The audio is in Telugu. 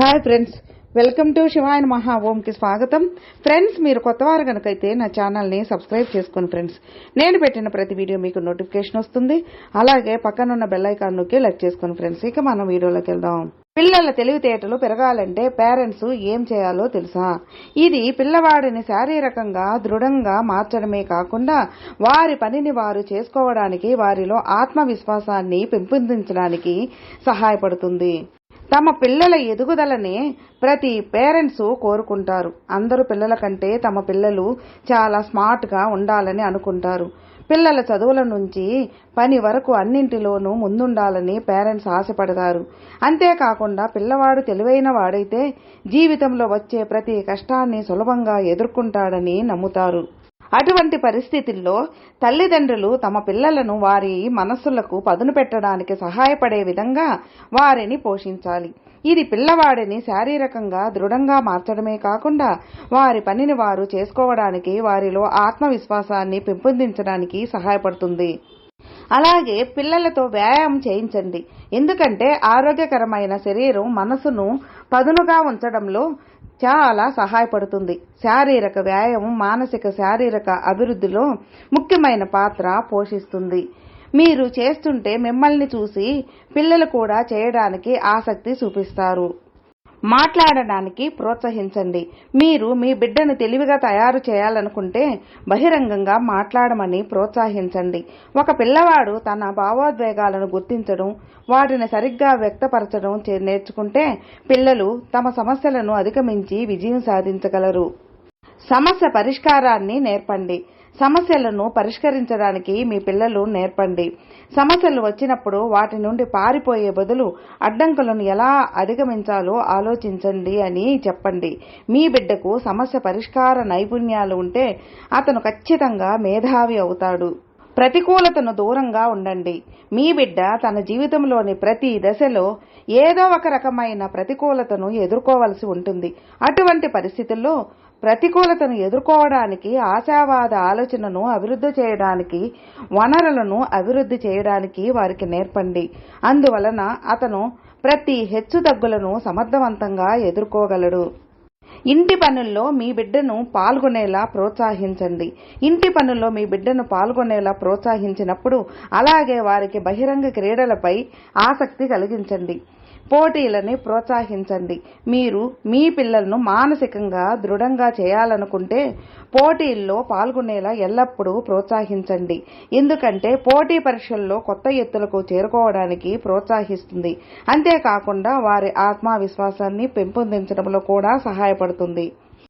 Hi friends welcome to Shivayana మహా ఓంకి స్వాగతం ఫ్రెండ్స్ మీరు కొత్తవారు కనుకైతే నా ఛానల్ని సబ్స్క్రైబ్ చేసుకోండి ఫ్రెండ్స్ నేను పెట్టిన ప్రతి వీడియో మీకు నోటిఫికేషన్ వస్తుంది. అలాగే పక్కనున్న బెల్లైకాన్ ఐకాన్ నొక్కి లైక్ చేసుకోండి ఫ్రెండ్స్ ఇక మనం వీడియోలోకి వెళ్దాం. పిల్లల తెలివితేటలు పెరగాలంటే పేరెంట్స్ ఏం చేయాలో తెలుసా? ఇది పిల్లవాడిని శారీరకంగా దృఢంగా మార్చడమే కాకుండా వారి పనిని వారు చేసుకోవడానికి వారిలో ఆత్మవిశ్వాసాన్ని పెంపొందించడానికి సహాయపడుతుంది. తమ పిల్లల ఎదుగుదలని ప్రతి పేరెంట్స్ కోరుకుంటారు. అందరూ పిల్లల కంటే తమ పిల్లలు చాలా స్మార్ట్గా ఉండాలని అనుకుంటారు. పిల్లల చదువుల నుంచి పని వరకు అన్నింటిలోనూ ముందుండాలని పేరెంట్స్ ఆశపడతారు. అంతేకాకుండా పిల్లవాడు తెలివైన వాడైతే జీవితంలో వచ్చే ప్రతి కష్టాన్ని సులభంగా ఎదుర్కొంటాడని నమ్ముతారు. అటువంటి పరిస్థితుల్లో తల్లిదండ్రులు తమ పిల్లలను వారి మనస్సులకు పదును పెట్టడానికి సహాయపడే విధంగా వారిని పోషించాలి. ఇది పిల్లవాడిని శారీరకంగా దృఢంగా మార్చడమే కాకుండా వారి పనిని వారు చేసుకోవడానికి వారిలో ఆత్మవిశ్వాసాన్ని పెంపొందించడానికి సహాయపడుతుంది. అలాగే పిల్లలతో వ్యాయామం చేయించండి. ఎందుకంటే ఆరోగ్యకరమైన శరీరం మనసును పదునుగా ఉంచడంలో చాలా సహాయపడుతుంది. శారీరక వ్యాయామం మానసిక శారీరక అభివృద్ధిలో ముఖ్యమైన పాత్ర పోషిస్తుంది. మీరు చేస్తుంటే మిమ్మల్ని చూసి పిల్లలు కూడా చేయడానికి ఆసక్తి చూపిస్తారు. మాట్లాడడానికి ప్రోత్సహించండి. మీరు మీ బిడ్డను తెలివిగా తయారు చేయాలనుకుంటే బహిరంగంగా మాట్లాడమని ప్రోత్సహించండి. ఒక పిల్లవాడు తన భావోద్వేగాలను గుర్తించడం వాటిని సరిగ్గా వ్యక్తపరచడం నేర్చుకుంటే పిల్లలు తమ సమస్యలను అధిగమించి విజయం సాధించగలరు. సమస్య పరిష్కారాన్ని నేర్పండి. సమస్యలను పరిష్కరించడానికి మీ పిల్లలు నేర్పండి. సమస్యలు వచ్చినప్పుడు వాటి నుండి పారిపోయే బదులు అడ్డంకులను ఎలా అధిగమించాలో ఆలోచించండి అని చెప్పండి. మీ బిడ్డకు సమస్య పరిష్కార నైపుణ్యాలు ఉంటే అతను ఖచ్చితంగా మేధావి అవుతాడు. ప్రతికూలతను దూరంగా ఉండండి. మీ బిడ్డ తన జీవితంలోని ప్రతి దశలో ఏదో ఒక రకమైన ప్రతికూలతను ఎదుర్కోవలసి ఉంటుంది. అటువంటి పరిస్థితుల్లో ప్రతికూలతను ఎదుర్కోవడానికి ఆశావాద ఆలోచనను అభివృద్ధి చేయడానికి వనరులను అభివృద్ధి చేయడానికి వారికి నేర్పండి. అందువలన అతను ప్రతి హెచ్చుతగ్గులను సమర్థవంతంగా ఎదుర్కోగలడు. ఇంటి పనుల్లో మీ బిడ్డను పాల్గొనేలా ప్రోత్సహించండి. ఇంటి పనుల్లో మీ బిడ్డను పాల్గొనేలా ప్రోత్సహించినప్పుడు అలాగే వారికి బహిరంగ క్రీడలపై ఆసక్తి కలిగించండి. పోటీలని ప్రోత్సహించండి. మీరు మీ పిల్లలను మానసికంగా దృఢంగా చేయాలనుకుంటే పోటీల్లో పాల్గొనేలా ఎల్లప్పుడూ ప్రోత్సహించండి. ఎందుకంటే పోటీ పరీక్షల్లో కొత్త ఎత్తులకు చేరుకోవడానికి ప్రోత్సహిస్తుంది. అంతేకాకుండా వారి ఆత్మవిశ్వాసాన్ని పెంపొందించడంలో కూడా సహాయపడుతుంది.